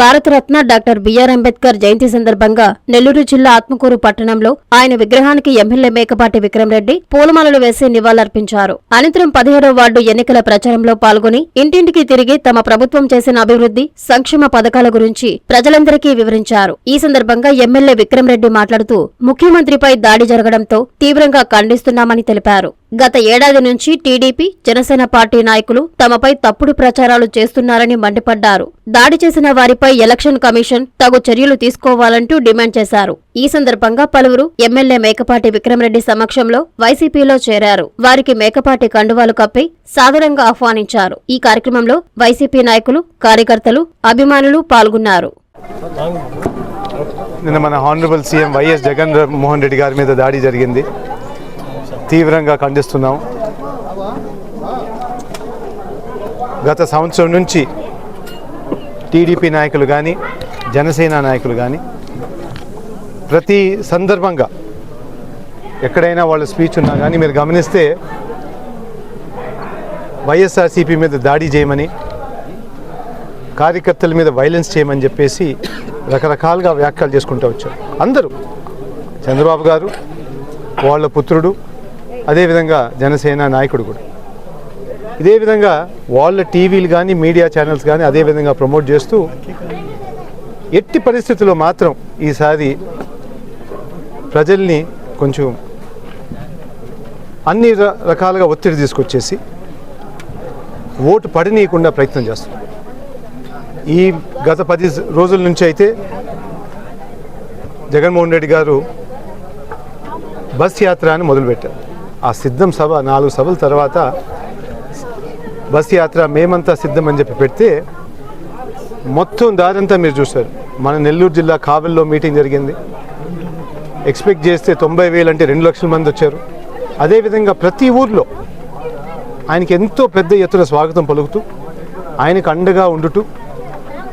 Bharat Ratna doctor BR Ambedkar జయంతి సందర్భంగా నెల్లూరు జిల్లా ఆత్మకూరు పట్టణంలో ఆయన విగ్రహానికి ఎమ్మెల్యే మేకపాటి విక్రమరెడ్డి పూలమాలలు వేసి నివాళులర్పించారు. అనంతరం పదిహేడవ వార్డు ఎన్నికల ప్రచారంలో పాల్గొని ఇంటింటికి తిరిగి తమ ప్రభుత్వం చేసిన అభివృద్ధి సంక్షేమ పథకాల గురించి ప్రజలందరికీ వివరించారు. ఈ సందర్భంగా ఎమ్మెల్యే విక్రమరెడ్డి మాట్లాడుతూ ముఖ్యమంత్రిపై దాడి జరగడంతో తీవ్రంగా ఖండిస్తున్నామని తెలిపారు. గత ఏడాది నుంచి టీడీపీ జనసేన పార్టీ నాయకులు తమపై తప్పుడు ప్రచారాలు చేస్తున్నారని మండిపడ్డారు. దాడి చేసిన వారిపై ఎలక్షన్ కమిషన్ తగు చర్యలు తీసుకోవాలంటూ డిమాండ్ చేశారు. ఈ సందర్భంగా పలువురు ఎమ్మెల్యే మేకపాటి విక్రమరెడ్డి సమక్షంలో వైసీపీలో చేరారు. వారికి మేకపాటి కండువాలు కప్పి సాదరంగా ఆహ్వానించారు. ఈ కార్యక్రమంలో వైసీపీ నాయకులు కార్యకర్తలు అభిమానులు పాల్గొన్నారు. నిన్న మన honourable CM YS Jagan Mohan Reddy గారి మీద దాడి జరిగింది. తీవ్రంగా ఖండిస్తున్నాం. గత సంవత్సరం నుంచి టీడీపీ నాయకులు కానీ జనసేన నాయకులు కానీ ప్రతి సందర్భంగా ఎక్కడైనా వాళ్ళ స్పీచ్ ఉన్నా కానీ మీరు గమనిస్తే వైఎస్ఆర్సీపీ మీద దాడి చేయమని కార్యకర్తల మీద వైలెన్స్ చేయమని చెప్పేసి రకరకాలుగా వ్యాఖ్యలు చేసుకుంటూ వచ్చారు. అందరూ చంద్రబాబు గారు వాళ్ళ పుత్రుడు అదేవిధంగా జనసేన నాయకుడు కూడా. ఇదే విధంగా వాళ్ళ టీవీలు కానీ మీడియా ఛానల్స్ కానీ అదేవిధంగా ప్రమోట్ చేస్తూ ఎట్టి పరిస్థితుల్లో మాత్రం ఈసారి ప్రజల్ని కొంచెం అన్ని రకాలుగా ఒత్తిడి తీసుకొచ్చేసి ఓటు పడనీయకుండా ప్రయత్నం చేస్తాం ఈ గత పది రోజుల నుంచి అయితే జగన్మోహన్ రెడ్డి గారు బస్ యాత్ర అని మొదలుపెట్టారు. ఆ సిద్ధం సభ నాలుగు సభల తర్వాత బస్ యాత్ర మేమంతా సిద్ధం అని చెప్పి పెడితే మొత్తం దారంతా మీరు చూశారు. మన నెల్లూరు జిల్లా కావల్లో మీటింగ్ జరిగింది. ఎక్స్పెక్ట్ చేస్తే తొంభై వేలు అంటే రెండు లక్షల మంది వచ్చారు. అదేవిధంగా ప్రతి ఊర్లో ఆయనకి ఎంతో పెద్ద ఎత్తున స్వాగతం పలుకుతూ ఆయనకు అండగా ఉండుటూ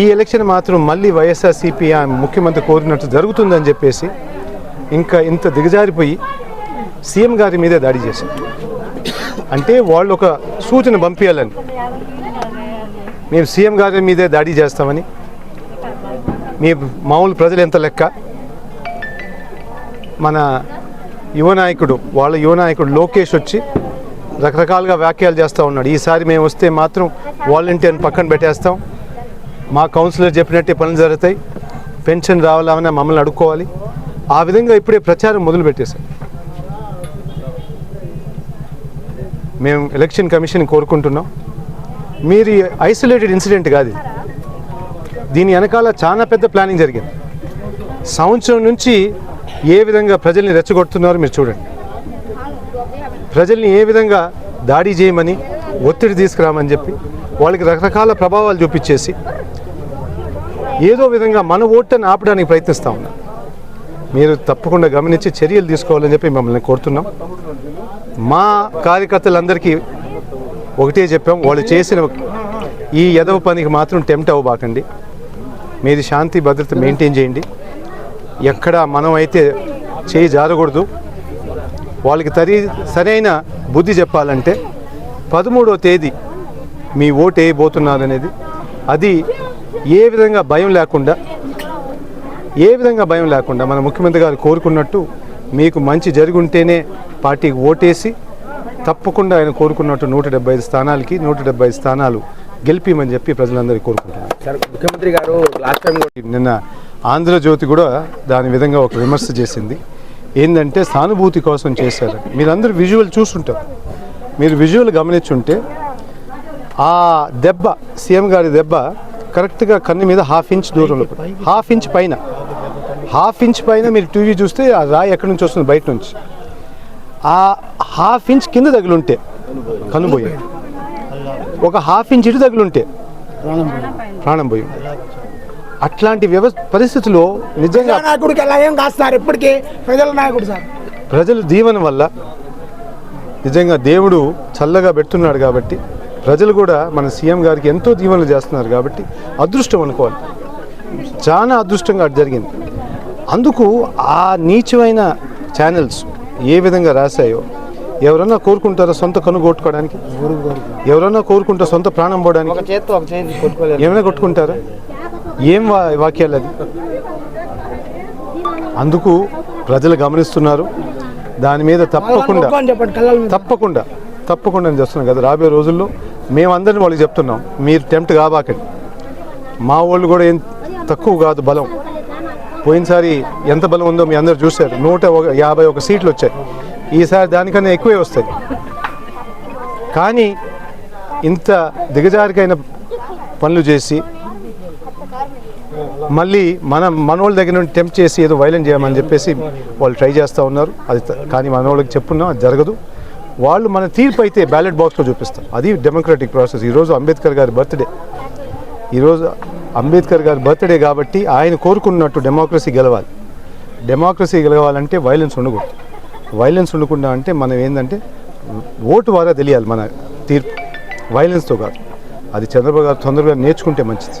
ఈ ఎలక్షన్ మాత్రం మళ్ళీ వైఎస్ఆర్సీపీ ముఖ్యమంత్రి కోరినట్టు జరుగుతుందని చెప్పేసి ఇంకా ఇంత దిగజారిపోయి సీఎం గారి మీదే దాడి చేశారు. అంటే వాళ్ళు ఒక సూచన పంపించాలని మేము సీఎం గారి మీదే దాడి చేస్తామని. మీ మామూలు ప్రజలు ఎంత లెక్క? మన యువ నాయకుడు వాళ్ళ యువ నాయకుడు లోకేష్ వచ్చి రకరకాలుగా వ్యాఖ్యలు చేస్తూ ఉన్నాడు. ఈసారి మేము వస్తే మాత్రం వాలంటీర్ని పక్కన పెట్టేస్తాం. మా కౌన్సిలర్ చెప్పినట్టే పనులు జరుగుతాయి. పెన్షన్ రావాలని మమ్మల్ని అడుక్కోవాలి. ఆ విధంగా ఇప్పుడే ప్రచారం మొదలు పెట్టేశారు మేము ఎలక్షన్ కమిషన్ కోరుకుంటున్నాం. మీరు ఐసోలేటెడ్ ఇన్సిడెంట్ కాదు దీని వెనకాల చాలా పెద్ద ప్లానింగ్ జరిగింది. సంవత్సరం నుంచి ఏ విధంగా ప్రజల్ని రెచ్చగొడుతున్నారో మీరు చూడండి. ప్రజల్ని ఏ విధంగా దాడి చేయమని ఒత్తిడి తీసుకురామని చెప్పి వాళ్ళకి రకరకాల ప్రభావాలు చూపించేసి ఏదో విధంగా మన ఓటుని ఆపడానికి ప్రయత్నిస్తూ ఉన్నాం. మీరు తప్పకుండా గమనించి చర్యలు తీసుకోవాలని చెప్పి మిమ్మల్ని కోరుతున్నాం. మా కార్యకర్తలందరికీ ఒకటే చెప్పాం వాళ్ళు చేసిన ఈ ఎదవ పనికి మాత్రం టెంప్ట్ అవ్వబాకండి. మీది శాంతి భద్రత మెయింటైన్ చేయండి. ఎక్కడ మనం అయితే చేయి జారకూడదు. వాళ్ళకి తరి సరైన బుద్ధి చెప్పాలంటే పదమూడవ తేదీ మీ ఓటు వేయబోతున్నారు అనేది అది ఏ విధంగా భయం లేకుండా ఏ విధంగా భయం లేకుండా మన ముఖ్యమంత్రి గారు కోరుకున్నట్టు మీకు మంచి జరిగి ఉంటేనే పార్టీకి ఓటేసి తప్పకుండా ఆయన కోరుకున్నట్టు నూట డెబ్బై ఐదు స్థానాలకి నూట డెబ్బై ఐదు స్థానాలు గెలిపిమని చెప్పి ప్రజలందరికీ కోరుకుంటున్నారు ముఖ్యమంత్రి గారు లాస్ట్ టైం నిన్న ఆంధ్రజ్యోతి కూడా దాని విధంగా ఒక విమర్శ చేసింది. ఏంటంటే సానుభూతి కోసం చేశారు మీరందరూ విజువల్ చూస్తుంటారు మీరు విజువల్ గమనించుంటే ఆ దెబ్బ సీఎం గారి దెబ్బ కరెక్ట్గా కన్ను మీద హాఫ్ ఇంచ్ దూరంలో. హాఫ్ ఇంచ్ పైన హాఫ్ ఇంచ్ పైన మీరు టీవీ చూస్తే ఆ రాయి ఎక్కడి నుంచి వస్తుంది? బయట నుంచి. ఆ హాఫ్ ఇంచ్ కింద తగిలుంటే కనుబోయే ఒక హాఫ్ ఇంచ్ ఇటు తగిలుంటే ప్రాణం పోయి. అట్లాంటి వ్యవస్థ పరిస్థితుల్లో నిజంగా నాయకుడికి ఎలా ఏం సార్ ఇప్పటికీ ప్రజల నాయకుడు సార్. ప్రజలు దీవెన వల్ల నిజంగా దేవుడు చల్లగా పెడుతున్నాడు కాబట్టి ప్రజలు కూడా మన సీఎం గారికి ఎంతో దీవెనలు చేస్తున్నారు కాబట్టి అదృష్టం అనుకోవాలి. చాలా అదృష్టంగా అటు జరిగింది. అందుకు ఆ నీచమైన ఛానల్స్ ఏ విధంగా రాశాయో ఎవరన్నా కోరుకుంటారా సొంత కను కొట్టుకోవడానికి? ఎవరన్నా కోరుకుంటారా సొంత ప్రాణం పోవడానికి? ఏమైనా కొట్టుకుంటారా? ఏం వాక్యాలు అది? అందుకు ప్రజలు గమనిస్తున్నారు. దాని మీద తప్పకుండా అని. తప్పకుండా తప్పకుండా నేను చేస్తున్నాం కదా రాబోయే రోజుల్లో. మేమందరం వాళ్ళకి చెప్తున్నాం మీరు టెంప్ట్ కాబాకండి. మా వాళ్ళు కూడా ఏం తక్కువ కాదు బలం. పోయినసారి ఎంత బలం ఉందో మీ అందరు చూశారు. నూట ఒక యాభై ఒక సీట్లు వచ్చాయి. ఈసారి దానికన్నా ఎక్కువే వస్తాయి. కానీ ఇంత దిగజారికైన పనులు చేసి మళ్ళీ మనం మనోళ్ళ దగ్గర నుండి టెంప్ట్ చేసి ఏదో వైలెంట్ చేయమని చెప్పేసి వాళ్ళు ట్రై చేస్తూ ఉన్నారు. అది కానీ మనోళ్ళకి చెప్పున్నాం అది జరగదు. వాళ్ళు మన తీర్పు అయితే బ్యాలెట్ బాక్స్లో చూపిస్తారు. అది డెమోక్రటిక్ ప్రాసెస్ ఈరోజు అంబేద్కర్ గారి బర్త్డే. ఈరోజు అంబేద్కర్ గారి బర్త్డే కాబట్టి ఆయన కోరుకున్నట్టు డెమోక్రసీ గెలవాలి. డెమోక్రసీ గెలవాలంటే వైలెన్స్ ఉండకూడదు. వైలెన్స్ ఉండకుండా అంటే మనం ఏంటంటే ఓటు ద్వారా తెలియాలి మన తీర్పు. వైలెన్స్తో కాదు. అది చంద్రబాబు గారు తొందరగా నేర్చుకుంటే మంచిది.